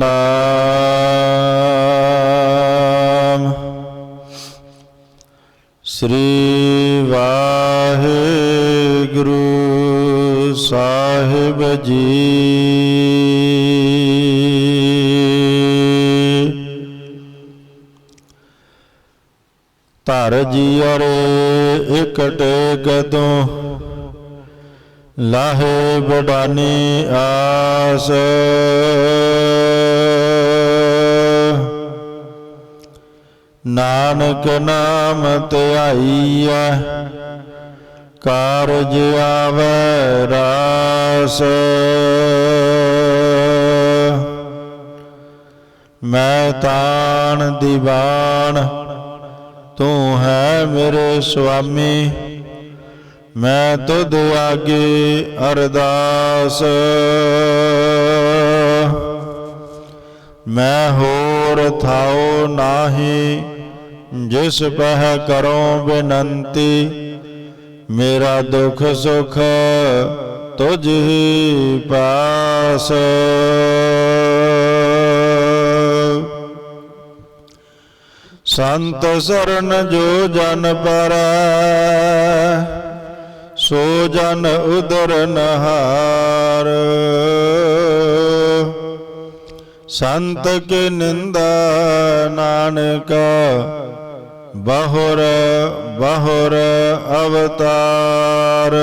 ਨਾਮ ਸ੍ਰੀ ਵਾਹਿਗੁਰੂ ਸਾਹਿਬ ਜੀ। ਧਰ ਜੀਅਰੇ ਇਕਟ ਗਦੋਂ ਲਾਹੇ ਬਡਾਨੀ ਆਸ। ਨਾਨਕ ਨਾਮ ਧਿਆਈਐ ਕਾਰਜ ਆਵੈ ਰਾਸ। ਮੈਂ ਤਾਣ ਦੀਵਾਨ, ਤੂੰ ਹੈ ਮੇਰੇ ਸੁਆਮੀ। ਮੈਂ ਤੁਧ ਆਗੇ ਅਰਦਾਸ ਮੈਂ ਹੋਰ ਥਾਉ ਨਾਹੀ ਜਿਸ ਪਹਿ ਕਰੋ ਬੇਨੰਤੀ ਮੇਰਾ ਦੁਖ ਸੁਖ ਤੁਝ ਹੀ ਪਾਸ ਸੰਤ ਸਰਨ ਜੋ ਜਨ ਪਰੈ ਸੋ ਜਨ ਉਦਰ ਨਹਾਰ। ਸੰਤ ਕੇ ਨਿੰਦਾ ਨਾਨਕ, ਬਹੁਰ ਬਹੁਰ ਅਵਤਾਰ।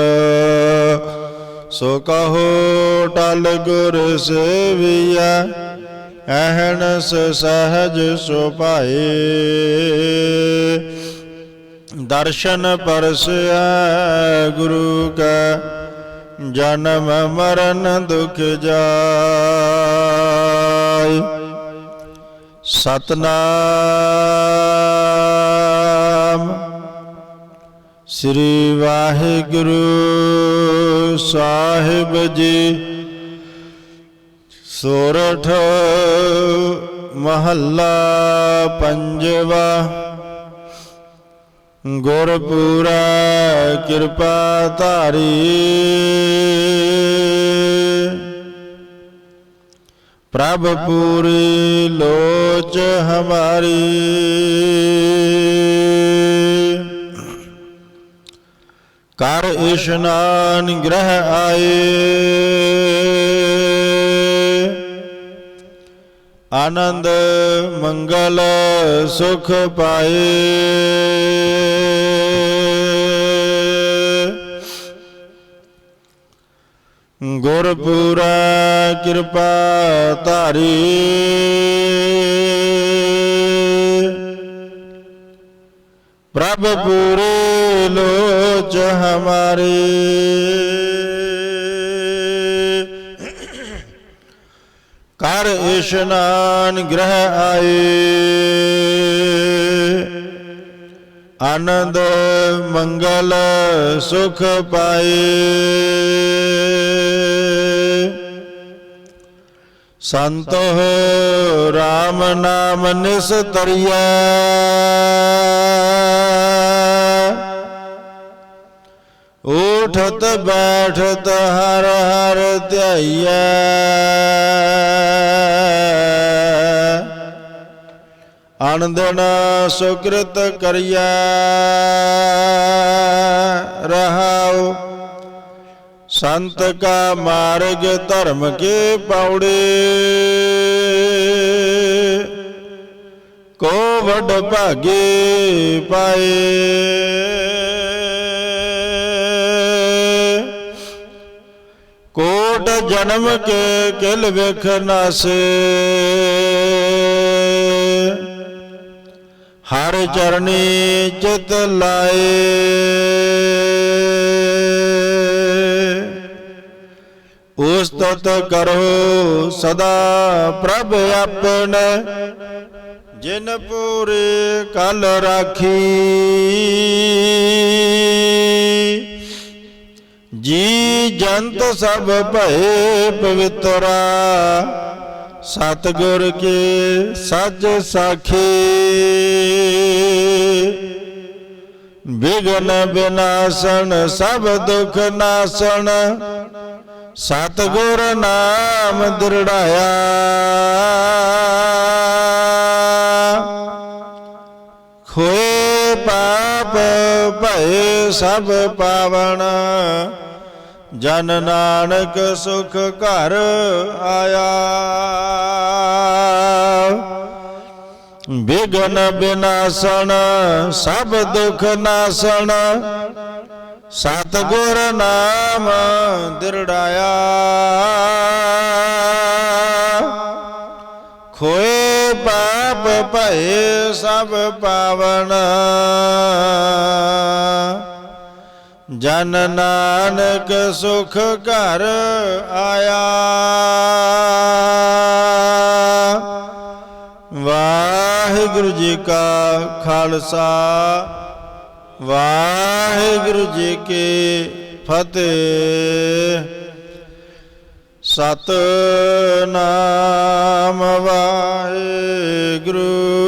ਸੋ ਕਹੋ ਟਲ ਗੁਰ ਸੇਵੀਐ, ਅਹਨਸ ਸਹਜ ਸੁਭਾਏ। ਦਰਸ਼ਨ ਪਰਸੈ ਗੁਰੂ ਕੈ, ਜਨਮ ਮਰਨ ਦੁਖ ਜਾਇ। ਸਤਨਾਮ ਸ੍ਰੀ ਵਾਹਿਗੁਰੂ ਸਾਹਿਬ ਜੀ। ਸੋਰਠ ਮਹੱਲਾ ਪੰਜਵਾ ਗੁਰਪੂਰਾ ਕਿਰਪਾ ਧਾਰੀ। ਪ੍ਰਭ ਪੂਰੀ ਲੋਚ ਹਮਾਰੀ। ਕਰ ਇਸ਼ਨਾਨ ਗ੍ਰਹਿ ਆਏ। ਆਨੰਦ ਮੰਗਲ ਸੁਖ ਪਾਏ। ਗੁਰਪੂਰਾ ਕਿਰਪਾ ਧਾਰੀ। ਪ੍ਰਭ ਪੂਰੇ ਲੋਚ ਹਮਾਰੇ। ਕਰ ਇਸ਼ਨਾਨ ਗ੍ਰਹਿ ਆਏ। ਆਨੰਦ ਮੰਗਲ ਸੁਖ ਪਾਏ। ਸੰਤ ਰਾਮ ਨਾਮ ਨਿਸਤਰੀਆ ਉਠਤ ਬੈਠਤ ਹਰ ਹਰ ਧਿਆਈਐ। ਅਨੰਦਨ ਸੁਕ੍ਰਿਤ ਕਰਿਆ ਰਹਾਉ ਸੰਤ ਕਾ ਮਾਰਗ ਧਰਮ ਕੇ ਪੌੜੇ। ਕੋ ਵੱਡ ਭਾਗੇ ਪਾਏ। ਜਨਮ ਕੇ ਕਿਲ ਵੇਖ ਨਾਸੇ। ਹਰ ਚਰਨੀ ਚਿਤ ਲਾਏ। ਉਸ ਤਤ ਕਰੋ ਸਦਾ ਪ੍ਰਭ ਆਪਣੇ, ਜਿਨ ਪੂਰੇ ਕਲ ਰਾਖੀ। ਜੀ ਜੰਤ ਸਭ ਭਏ ਪਵਿੱਤਰਾ, ਸਤਿਗੁਰ ਕੇ ਸੱਚ ਸਾਖੀ। ਬਿਗਨ ਬਿਨਾਸਨ ਸਭ ਦੁਖ ਨਾਸਨ ਸਤਿਗੁਰ ਨਾਮ ਦ੍ਰਿੜਾਇਆ। ਖੋਏ ਪਾਪ ਭਏ ਸਭ ਪਾਵਨ ਜਨ ਨਾਨਕ ਸੁਖ ਘਰ ਆਇਆ। ਬਿਗਨ ਬਿਨਾਸਣ, ਸਭ ਦੁਖ ਨਾਸਣ, ਸਤਿਗੁਰ ਨਾਮ ਦਿਰੜਾਇਆ। ਖੋਏ ਪਾਪ ਭਏ ਸਭ ਪਾਵਨ। ਜਨ ਨਾਨਕ ਸੁਖ ਘਰ ਆਇਆ। ਵਾਹਿਗੁਰੂ ਜੀ ਕਾ ਖਾਲਸਾ, ਵਾਹਿਗੁਰੂ ਜੀ ਕੀ ਫਤਿਹ। ਸਤਨਾਮ ਵਾਹਿਗੁਰੂ।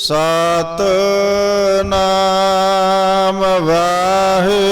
ਸਤ ਨਾਮ ਵਾਹਿਗੁਰੂ।